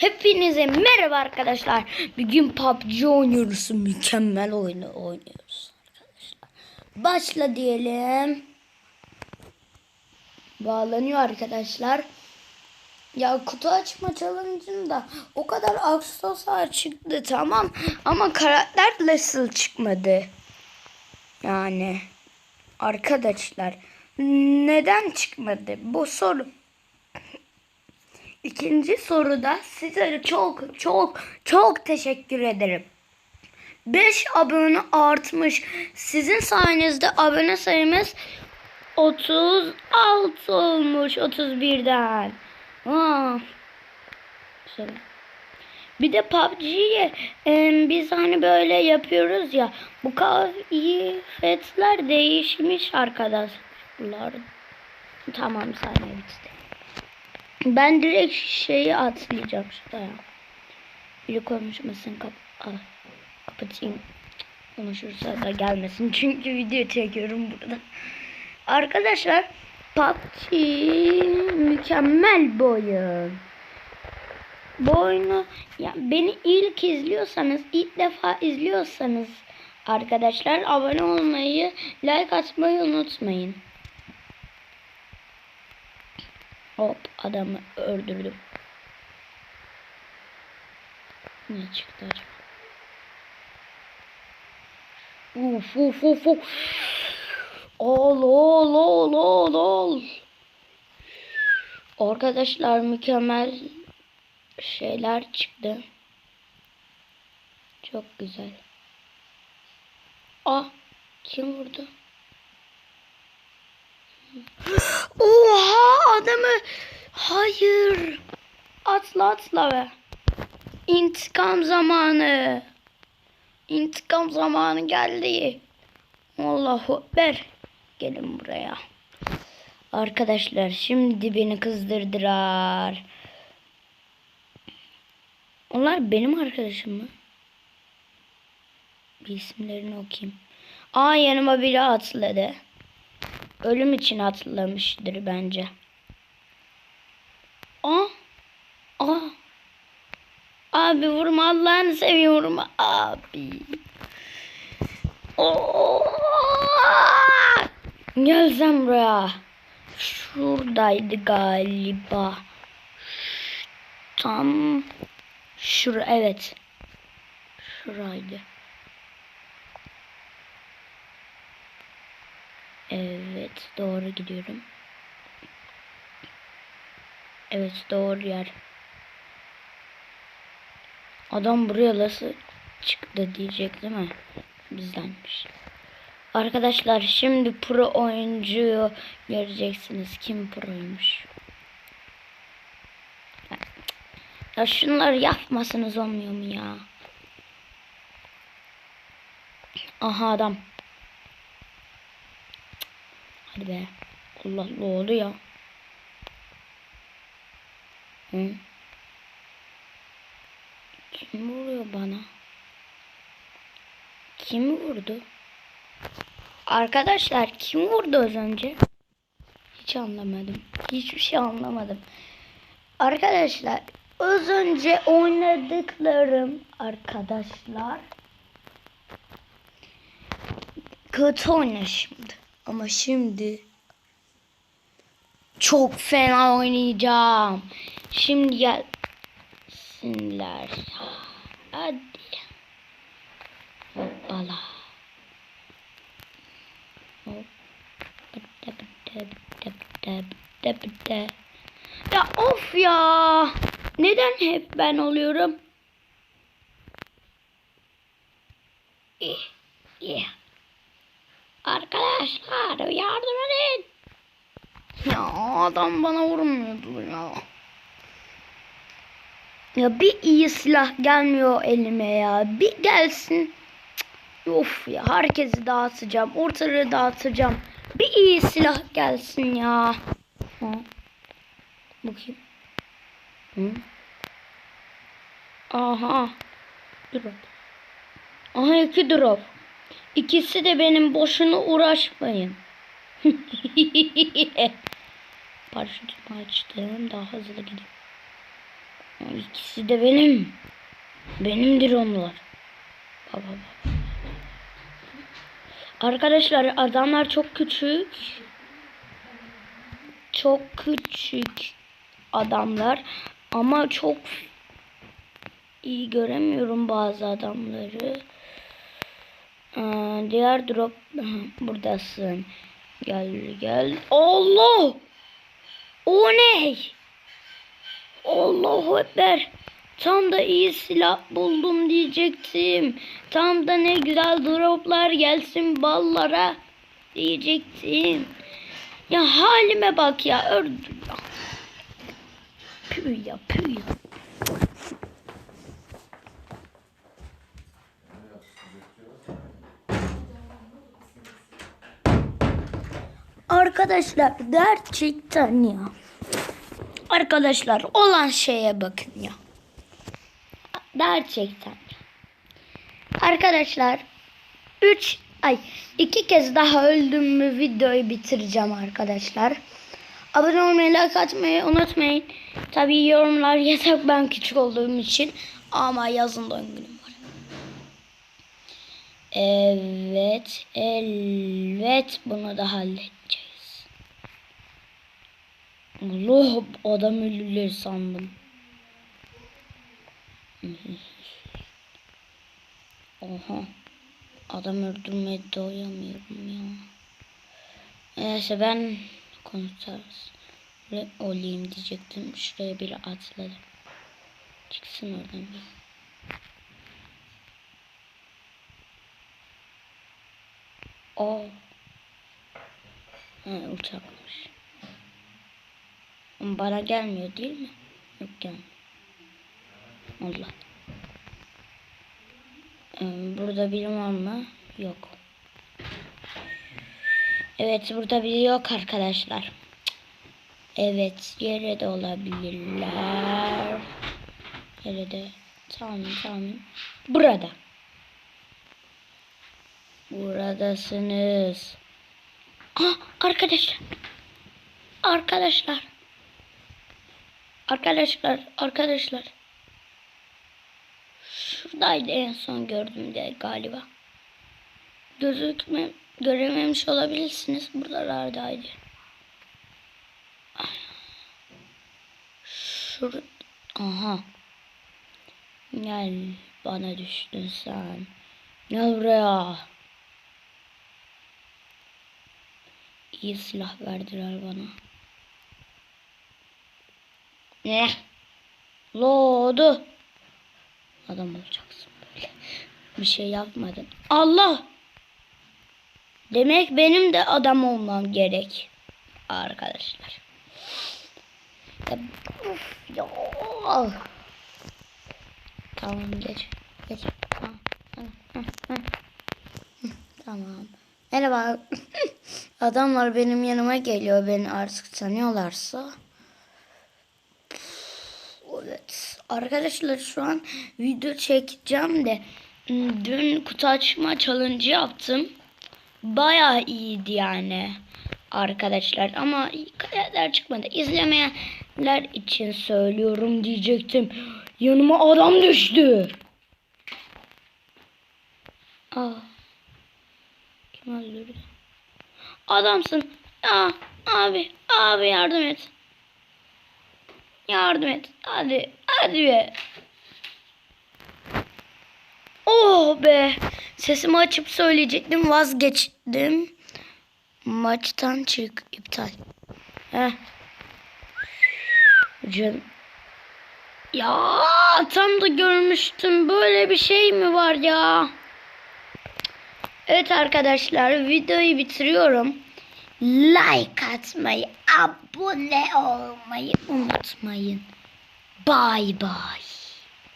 Hepinize merhaba arkadaşlar. Bugün PUBG oynuyoruz. Mükemmel oyunu oynuyoruz arkadaşlar. Başla diyelim. Bağlanıyor arkadaşlar. Ya kutu açma challenge'ında o kadar aksesuar çıktı tamam ama karakter nasıl çıkmadı? Yani arkadaşlar neden çıkmadı? Bu soru. İkinci soruda size çok çok çok teşekkür ederim. 5 abone artmış. Sizin sayenizde abone sayımız 36 olmuş 31'den. Aa. Şöyle. Bir de PUBG'ye e, biz hani böyle yapıyoruz ya. Bu kıyafetler değişmiş arkadaşlar. Tamam saniye bitti. Ben direkt şeyi atlayacağım şuraya. Biri konuşmasın kap kapatayım. Konuşursa da gelmesin. Çünkü video çekiyorum burada. Arkadaşlar PUBG mükemmel bir oyun. Ya beni ilk izliyorsanız, ilk defa izliyorsanız arkadaşlar abone olmayı, like atmayı unutmayın. Hop adamı öldürdüm. Ne çıktı acaba? Uf uf uf uf. Ol ol ol ol ol. Arkadaşlar mükemmel şeyler çıktı. Çok güzel. Ah kim vurdu? Oha adamı hayır. Atla atla be. İntikam zamanı. İntikam zamanı geldi. Allahu Ekber. Gelin buraya. Arkadaşlar şimdi beni kızdırdılar. Onlar benim arkadaşım mı? Bir isimlerini okuyayım. Aa yanıma biri atladı Ölüm için atlamıştır bence. Aa! Aa! Abi vurma Allah'ını seviyorum abi. Oo! Gel sen buraya. Şuradaydı galiba. Tam şur evet. Şuraydı. Evet doğru gidiyorum. Evet doğru yer. Adam buraya nasıl çıktı diyecek değil mi? Bizdenmiş. Arkadaşlar şimdi pro oyuncuyu göreceksiniz. Kim proymuş. Ya şunları yapmasanız olmuyor mu ya? Aha adam. Hadi be. Allah ne oldu ya? Hı? Kim vuruyor bana? Kim vurdu? Arkadaşlar kim vurdu az önce? Hiç anlamadım. Hiçbir şey anlamadım. Arkadaşlar az önce oynadıklarım arkadaşlar kötü oynaşımdı. Ama şimdi çok fena oynayacağım. Şimdi gelsinler. Hadi. Hoppala. Ya of ya. Neden hep ben oluyorum? Eh, yeah. Arkadaşlar yardım edin. Ya adam bana vurmuyordu ya. Ya bir iyi silah gelmiyor elime ya. Bir gelsin. Cık, Of ya herkesi dağıtacağım. Ortalığı dağıtacağım. Bir iyi silah gelsin ya. Ha. Bakayım. Hı. Aha. Drop. Aha iki drop. İkisi de benim boşuna uğraşmayın. Paraşütümü açtım. Daha hızlı gideyim. İkisi de benim. Benimdir onlar. Baba. baba. Arkadaşlar adamlar çok küçük. Çok küçük adamlar ama çok iyi göremiyorum bazı adamları. Aa, diğer drop buradasın. Gel gel. Allah! O ne? Allahu Ekber. Tam da iyi silah buldum diyecektim. Tam da ne güzel droplar gelsin ballara diyecektim. Ya halime bak ya ördüm ya. Püh ya Arkadaşlar gerçekten ya. Arkadaşlar olan şeye bakın ya. Gerçekten. Arkadaşlar 3 ay iki kez daha öldüm mü videoyu bitireceğim arkadaşlar. Abone olmayı, like atmayı unutmayın. Tabii yorumlar yasak ben küçük olduğum için. Ama yazın doğum günüm var. Evet, evet bunu da halledeceğiz. Allah adam ölüler sandım. Oha. Adam öldürmeye doyamıyorum ya. Neyse ben konuşarız. Ve olayım diyecektim. Şuraya biri atladı. Çıksın oradan bir. O. Ha, uçakmış. Ama bana gelmiyor değil mi? Yok gelmiyor. Allah. Ee, Burada biri var mı? Yok. Evet burada biri yok arkadaşlar. Evet yere de olabilirler. Yere de. Tamam tamam. Burada. Buradasınız. Ah arkadaşlar. Arkadaşlar. Arkadaşlar. Arkadaşlar. Şuradaydı en son gördüğümde galiba. Gözükme görememiş olabilirsiniz. Buralardaydı. Şur Aha. Gel bana düştün sen. Gel buraya. İyi silah verdiler bana. Ne? Lodu. Adam olacaksın böyle. Bir şey yapmadın. Allah! Demek benim de adam olmam gerek. Arkadaşlar. Uf. Tamam geç. Geç. Tamam. Tamam. Tamam. Merhaba. Adamlar benim yanıma geliyor. Beni artık tanıyorlarsa. Evet. Arkadaşlar şu an video çekeceğim de hmm, dün kutu açma challenge yaptım. Baya iyiydi yani arkadaşlar ama kareler çıkmadı. İzlemeyenler için söylüyorum diyecektim. Yanıma adam düştü. Aa. Kim öldürdü? Adamsın. Aa, abi, abi yardım et. Yardım et. Hadi. Hadi be. Oh be. Sesimi açıp söyleyecektim. Vazgeçtim. Maçtan çık. iptal. Heh. Canım. Ya tam da görmüştüm. Böyle bir şey mi var ya? Evet arkadaşlar videoyu bitiriyorum. Like atmayı, abone olmayı unutmayın. Bye bye.